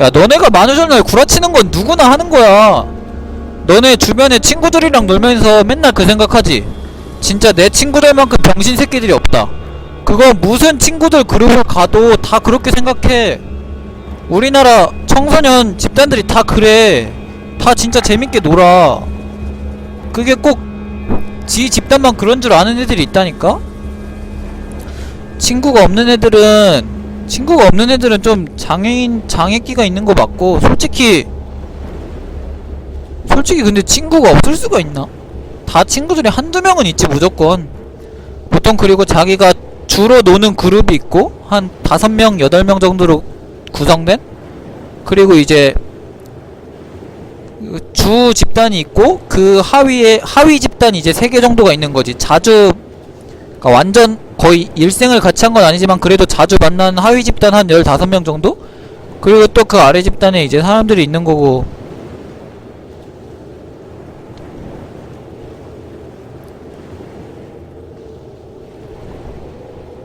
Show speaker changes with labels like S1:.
S1: 야 너네가 만우절날 구라치는 건 누구나 하는 거야. 너네 주변에 친구들이랑 놀면서 맨날 그 생각하지? 진짜 내 친구들만큼 병신 새끼들이 없다. 그거 무슨 친구들 그룹을 가도 다 그렇게 생각해. 우리나라 청소년 집단들이 다 그래. 다 진짜 재밌게 놀아. 그게 꼭 지 집단만 그런 줄 아는 애들이 있다니까? 친구가 없는 애들은 친구가 없는 애들은 좀 장애인 장애기가 있는 거 맞고 솔직히 솔직히 근데 친구가 없을 수가 있나? 다 친구들이 한두 명은 있지 무조건. 보통 그리고 자기가 주로 노는 그룹이 있고 한 다섯 명 여덟 명 정도로 구성된? 그리고 이제 그주 집단이 있고 그 하위에 하위 집단이 이제 세 개 정도가 있는 거지. 자주 그러니까 완전 거의 일생을 같이 한 건 아니지만 그래도 자주 만나는 하위 집단 한 15명 정도? 그리고 또 그 아래 집단에 이제 사람들이 있는 거고